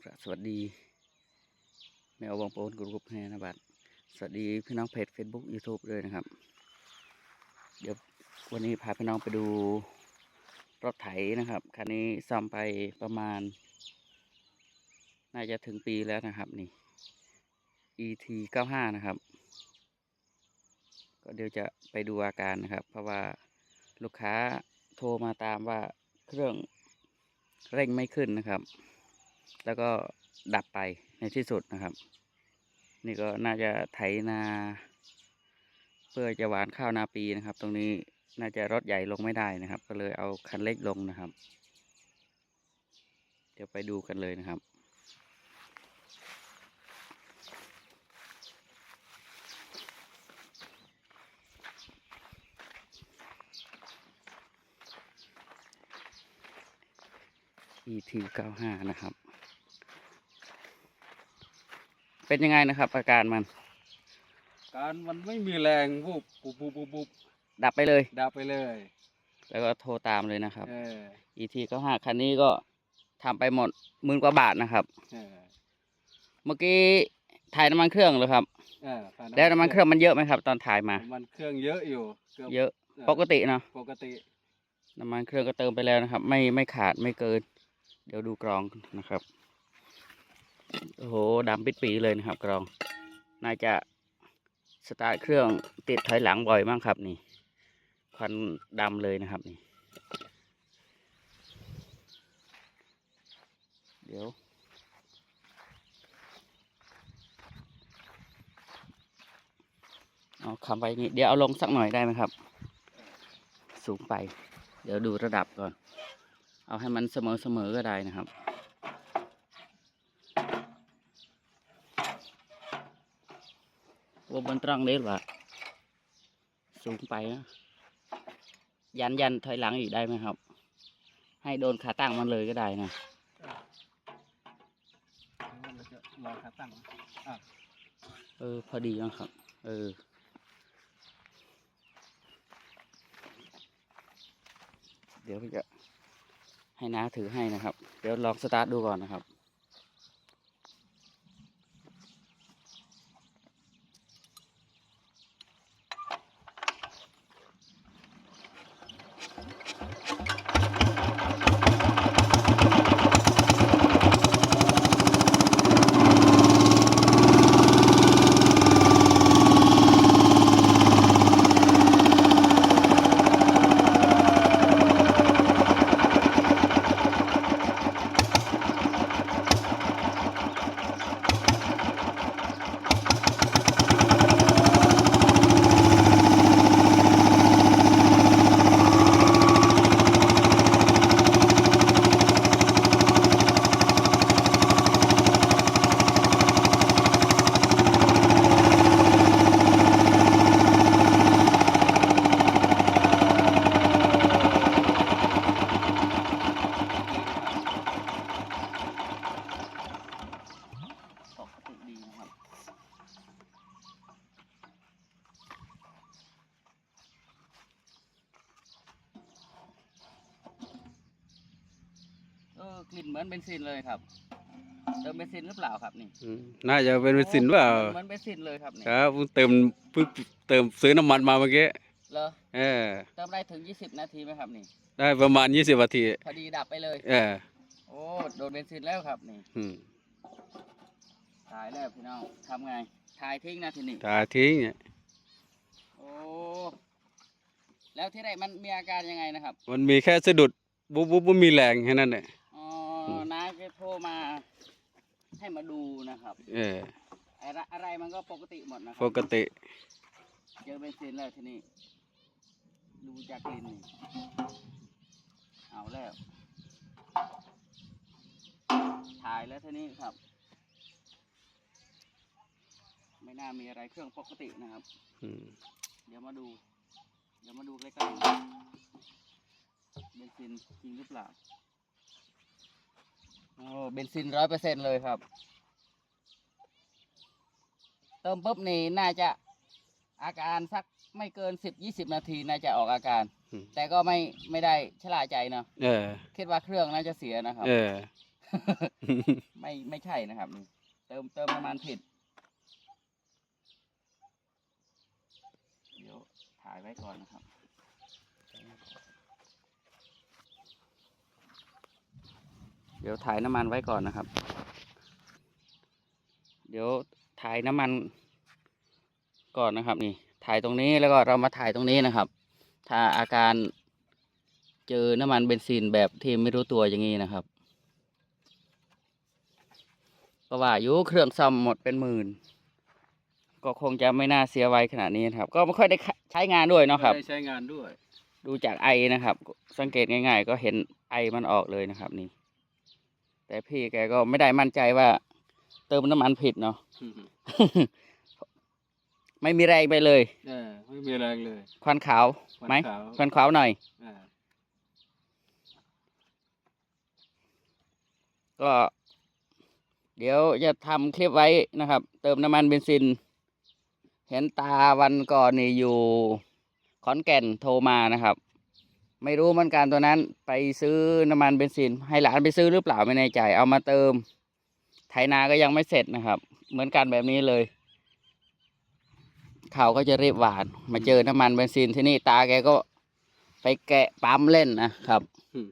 ครับสวัสดี แมวบองโปนกรุ๊ปแฮนะบัดสวัสดีพี่น้องเพจ Facebook YouTube ด้วยนะครับ เดี๋ยววันนี้พาพี่น้องไปดูรถไถนะครับ คันนี้ซ่อมไปประมาณ น่าจะถึงปีแล้วนะครับนี่ ET 95นะครับ ก็เดี๋ยวจะไปดูอาการนะครับ เพราะว่าลูกค้าโทรมาตามว่าเครื่องเร่งไม่ขึ้นนะครับ แล้วก็ดับไปในที่สุดนะครับ นี่ก็น่าจะไถนา เพื่อจะหวานข้าวนาปีนะครับ ตรงนี้น่าจะรถใหญ่ลงไม่ได้นะครับ ก็เลยเอาคันเล็กลงนะครับ เดี๋ยวไปดูกันเลยนะครับ ET 95 นะครับ เป็นยังไงนะครับ อาการมัน การมันไม่มีแรงวูบปุ๊บปุ๊บปุ๊บปุ๊บดับไปเลย ดับไปเลยแล้วก็โทรตามเลยนะครับ เออ ET 95คันนี้ก็ทำไปหมดหมื่นกว่าบาทนะครับ เออเมื่อกี้ถ่ายน้ำมันเครื่องเลยครับ เออผ่าแล้วน้ำมันเครื่องมันเยอะไหมครับ ตอนถ่ายมา น้ำมันเครื่องเยอะอยู่กืบเยอะออปกติเนาะปกติ น้ำมันเครื่องก็เติมไปแล้วนะครับ ไม่ไม่ขาดไม่เกิน เดี๋ยวดูกรองนะครับ โอ้โหดำปิดปีเลยนะครับกรอง น่าจะสตาร์ทเครื่องติดถอยหลังบ่อยมากครับนี่ควันดำเลยนะครับนี่ เดี๋ยวเอาคำไปนี่เดี๋ยวเอาลงสักหน่อยได้ไหมครับ สูงไป เดี๋ยวดูระดับก่อน เอาให้มันเสมอเสมอๆก็ได้นะครับ ว่าบนตรังนี้หรอสูงไปนะยันยันถอยหลังอีกได้ไหมครับ ให้โดนขาตั้งมันเลยก็ได้นะเราจะรอขาตั้งอะเออ พอดีนะครับ เออเดี๋ยวจะให้น้าถือให้นะครับ เดี๋ยวลองสตาร์ทดูก่อนนะครับ กลิ่นเหมือนเบนซินเลยครับเติมเบนซินหรือเปล่าครับนี่อืมน่าจะเป็นเบนซินเปล่าเหมือนเบนซินเลยครับนี่ครับเพิ่งเติมเพิ่งเติมซื้อน้ำมันมาเมื่อกี้เหรอเออเติมได้ถึง 20 นาทีไหมครับนี่ ได้ประมาณยี่สิบนาทีพอดีดับไปเลยเออโอ้โดนเบนซินแล้วครับนี่อืมถ่ายแล้วพี่น้องทำไงถ่ายทิ้งนะทีนี้ตาทิ้งเนี่ยโอ้แล้วที่ไหนมันมีอาการยังไงนะครับ มันมีแค่สะดุดบุ๊บบุ๊บบุ๊บมีแรงแค่นั้นแหละอ๋ออืม น้าจะโทรมา ให้มาดูนะครับเอออะไรอะไรมันก็ปกติหมดนะคปรับกติ เจอเบนซินแล้วทีนี้ดูจากกลิ่นนี่เอาแล้วถ่ายแล้วทีนี้ครับ ไม่น่ามีอะไรเครื่องปกตินะครับ อืมเดี๋ยวมาดู เดี๋ยวมาดูใกล้ๆเบนซินจริงหรือเปล่า โอ้เบนซินร้อยเปอร์เซ็นเลยครับ เติมปุ๊บนี่น่าจะอาการสักไม่เกินสิบยี่สิบนาทีน่าจะออกอาการ อืม แต่ก็ไม่ไม่ได้ชะล่าใจเนาะเออ คิดว่าเครื่องน่าจะเสียนะครับ เออ ไม่ไม่ใช่นะครับนี่เติมเติมน้ำมันผิด เดี๋ยวถ่ายไว้ก่อนนะครับ เดี๋ยวถ่ายน้ำมันไว้ก่อนนะครับ เดี๋ยวถ่ายน้ำมันก่อนนะครับนี่ ถ่ายตรงนี้แล้วก็เรามาถ่ายตรงนี้นะครับ ถ้าอาการเจอน้ำมันเบนซินแบบที่ไม่รู้ตัวอย่างนี้นะครับก็ว่าอยู่เครื่องซ่อมหมดเป็นหมื่น ก็คงจะไม่น่าเสียไว้ขนาดนี้นะครับ ก็ไม่ค่อยได้ใช้งานด้วยเนาะครับไม่ได้ใช้งานด้วย ดูจากไอนะครับ สังเกตง่าย ๆ ก็เห็นไอมันออกเลยนะครับนี่ แต่พี่แกก็ไม่ได้มั่นใจว่า เติมน้ำมันผิดเนาะไม่มีแรงไปเลยเออไม่มีแรงเลย ควันขาววันไหมขาวควันขาวหน่อยอ่าก็ เดี๋ยวจะทำคลิปไว้นะครับ เติมน้ำมันเบนซิน เห็นตาวันก่อนนี่อยู่ขอนแก่นโทรมานะครับ ไม่รู้เหมือนกันตัวนั้น ไปซื้อน้ำมันเบนซิน ให้หลานไปซื้อหรือเปล่าไม่แน่ใจ เอามาเติม ไถนาก็ยังไม่เสร็จนะครับ เหมือนกันแบบนี้เลยเขาก็จะรีบหวาน มาเจอน้ำมันเบนซินที่นี่ตาแกก็ไปแกะปั๊มเล่นนะครับอืม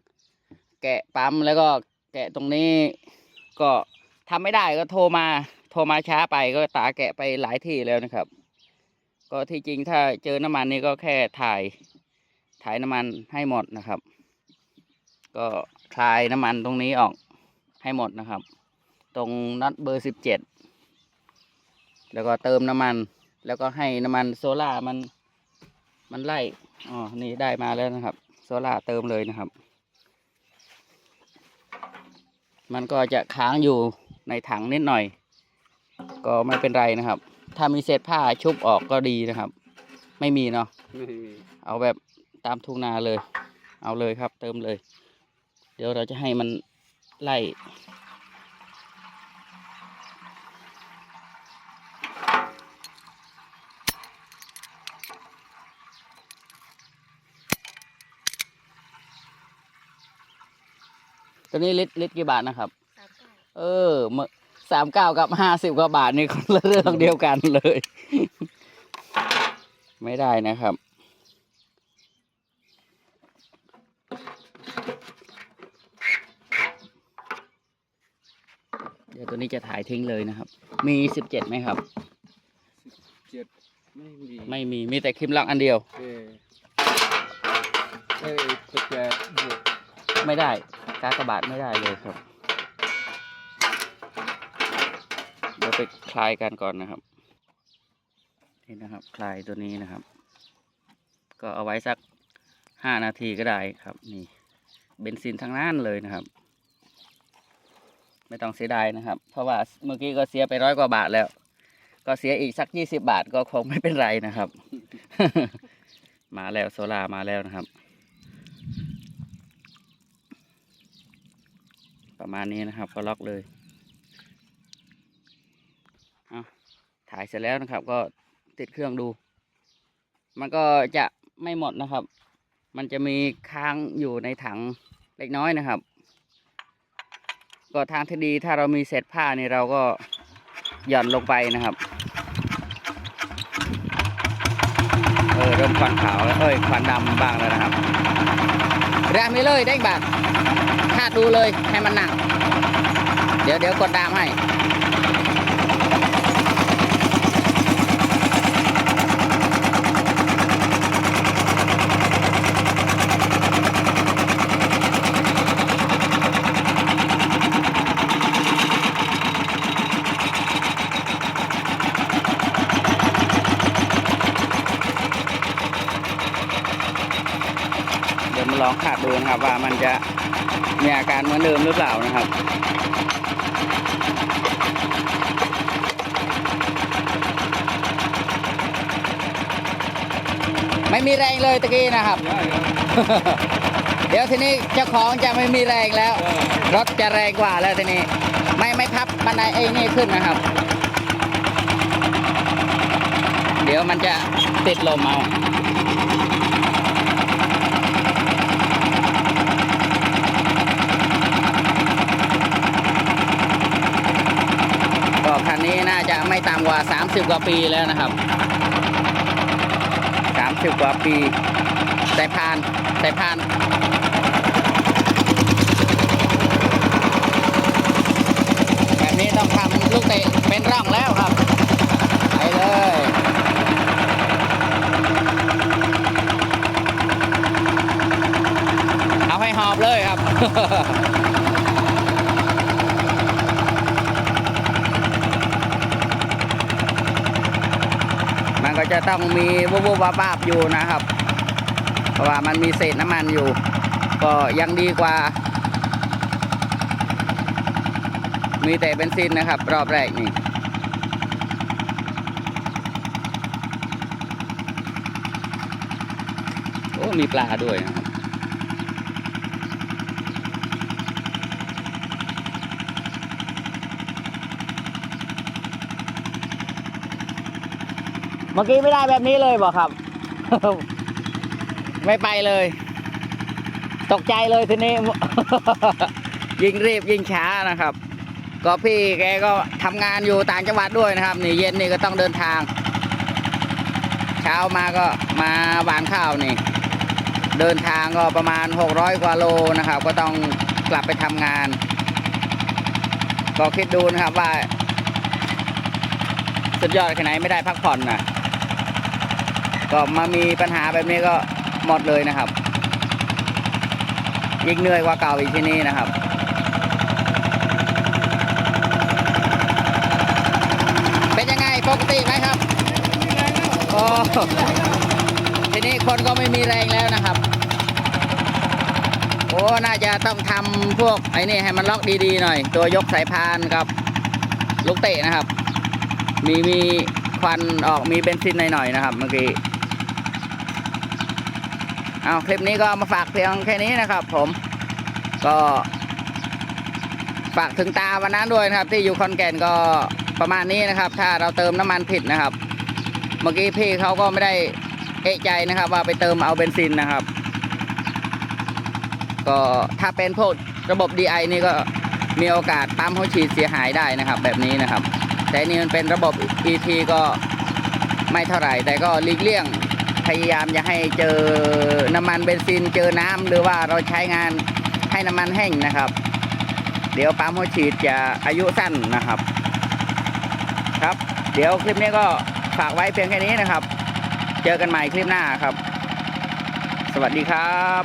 แกะปั๊มแล้วก็แกะตรงนี้ก็ทำไม่ได้ก็โทรมา โทรมาช้าไปก็ตาแกะไปหลายที่แล้วนะครับ ก็ที่จริงถ้าเจอน้ำมันนี่ก็แค่ถ่าย ถ่ายน้ำมันให้หมดนะครับ ก็คลายน้ำมันตรงนี้ออกให้หมดนะครับ ตรงน็อตเบอร์สิบเจ็ดแล้วก็เติมน้ำมัน แล้วก็ให้น้ำมันโซล่ามันมันไล่อ๋อนี่ได้มาแล้วนะครับ โซล่าเติมเลยนะครับ มันก็จะค้างอยู่ในถังนิดหน่อย ก็ไม่เป็นไรนะครับ ถ้ามีเศษผ้าชุบออกก็ดีนะครับ ไม่มีเนาะไม่มีเอาแบบ ตามทุ่งนาเลย เอาเลยครับ เติมเลย เดี๋ยวเราจะให้มันไล่ตัวนี้ลิตรลิตรกี่บาทนะครับสามเก้าเออสามเก้ากับห้าสิบกว่าบาทนี่คนละเรื่องเดียวกันเลย ไม่ได้นะครับ ดี๋ยวตัวนี้จะถ่ายทิ้งเลยนะครับ มีสิบเจ็ดไหมครับ เจ็ดไม่มีไม่มีมีแต่ครีมลักอันเดียว เออเอ้ยสแกนบวกไม่ได้กากบาทไม่ได้เลยครับเดี๋ยวไปคลายกันก่อนนะครับนี่นะครับ คลายตัวนี้นะครับ ก็เอาไว้สักห้านาทีก็ได้ครับ นี่เบนซินทั้งนั้นเลยนะครับ ไม่ต้องเสียดายนะครับ เพราะว่าเมื่อกี้ก็เสียไปร้อยกว่าบาทแล้ว ก็เสียอีกสักยี่สิบบาทก็คงไม่เป็นไรนะครับ มาแล้วโซลามาแล้วนะครับ ประมาณนี้นะครับก็ล็อกเลยเอาถ่ายเสร็จแล้วนะครับ ก็ติดเครื่องดู มันก็จะไม่หมดนะครับ มันจะมีค้างอยู่ในถังเล็กน้อยนะครับ ก็ทางที่ดีถ้าเรามีเศษผ้านี่เราก็หย่อนลงไปนะครับ เออเริ่มควันขาวแล้วเอ้ยควันดำบ้างแล้วนะครับแรงไม่เลยเด้งบาทคาดดูเลยให้มันหนัก เดี๋ยวเดี๋ยวกดดามให้ ลองขาดดูนะครับ ว่ามันจะมีอาการเหมือนเดิมหรือเปล่านะครับไม่มีแรงเลยตะกี้นะครับได้ครับเดี๋ยวทีนี้เจ้าของจะไม่มีแรงแล้วเออรถจะแรงกว่าแล้วทีนี้ ไม่ไม่พับบันไดไอ้นี่ขึ้นนะครับ เดี๋ยวมันจะติดลมเอา นี้น่าจะไม่ต่ำกว่า 30 กว่าปีแล้วนะครับ 30 กว่าปีสายพานสายพานแบบนี้ต้องทำลูกเตะเป็นร่องแล้วครับไปเลยเอาให้หอบเลยครับ มันก็ จะต้องมีวุบวุบวาบาบอยู่นะครับ เพราะว่ามันมีเศษน้ำมันอยู่ ก็ยังดีกว่า มีแต่เบนซินนะครับ รอบแรกนี่โอ้มีปลาด้วยนะ เมื่อกี้ไม่ได้แบบนี้เลยบอกครับ ไม่ไปเลย ตกใจเลยทีนี้ ยิงรีบยิงช้านะครับ ก็พี่แกก็ทำงานอยู่ต่างจังหวัดด้วยนะครับ นี่เย็นนี่ก็ต้องเดินทาง เช้ามาก็มาหวานข้าวนี่ เดินทางก็ประมาณ 600 กว่าโลนะครับ ก็ต้องกลับไปทำงานก็คิดดูนะครับว่าสุดยอดแค่ไหนไม่ได้พักผ่อนนะ ก็มามีปัญหาแบบนี้ก็หมดเลยนะครับ ยิ่งเหนื่อยกว่าเก่าอีกที่นี่นะครับเป็นยังไงปกติไหมครับโอ้ทีนี้คนก็ไม่มีแรงแล้วนะครับโอ้น่าจะต้องทำพวกไอ้นี่ให้มันล็อกดีๆหน่อย ตัวยกสายพานกับลูกเตะนะครับ มีมีควันออกมีเบนซินหน่อยๆนะครับเมื่อกี้ เอาคลิปนี้ก็มาฝากเพียงแค่นี้นะครับ ผมก็ฝากถึงตาวันนั้นด้วยนะครับ ที่อยู่คอนแก่นก็ประมาณนี้นะครับ ถ้าเราเติมน้ำมันผิดนะครับ เมื่อกี้พี่เขาก็ไม่ได้เอะใจนะครับ ว่าไปเติมเอาเบนซินนะครับ ก็ถ้าเป็นพวกระบบ DI นี่ก็มีโอกาสปั๊มหัวฉีดเสียหายได้นะครับ แบบนี้นะครับ แต่นี่มันเป็นระบบ ET ก็ไม่เท่าไหร่ แต่ก็หลีกเลี่ยง พยายามจะให้เจอน้ำมันเบนซินเจอน้ำหรือว่าเราใช้งานให้น้ำมันแห้งนะครับ เดี๋ยวปั๊มหัวฉีดจะอายุสั้นนะครับ ครับ เดี๋ยวคลิปนี้ก็ฝากไว้เพียงแค่นี้นะครับ เจอกันใหม่คลิปหน้าครับ สวัสดีครับ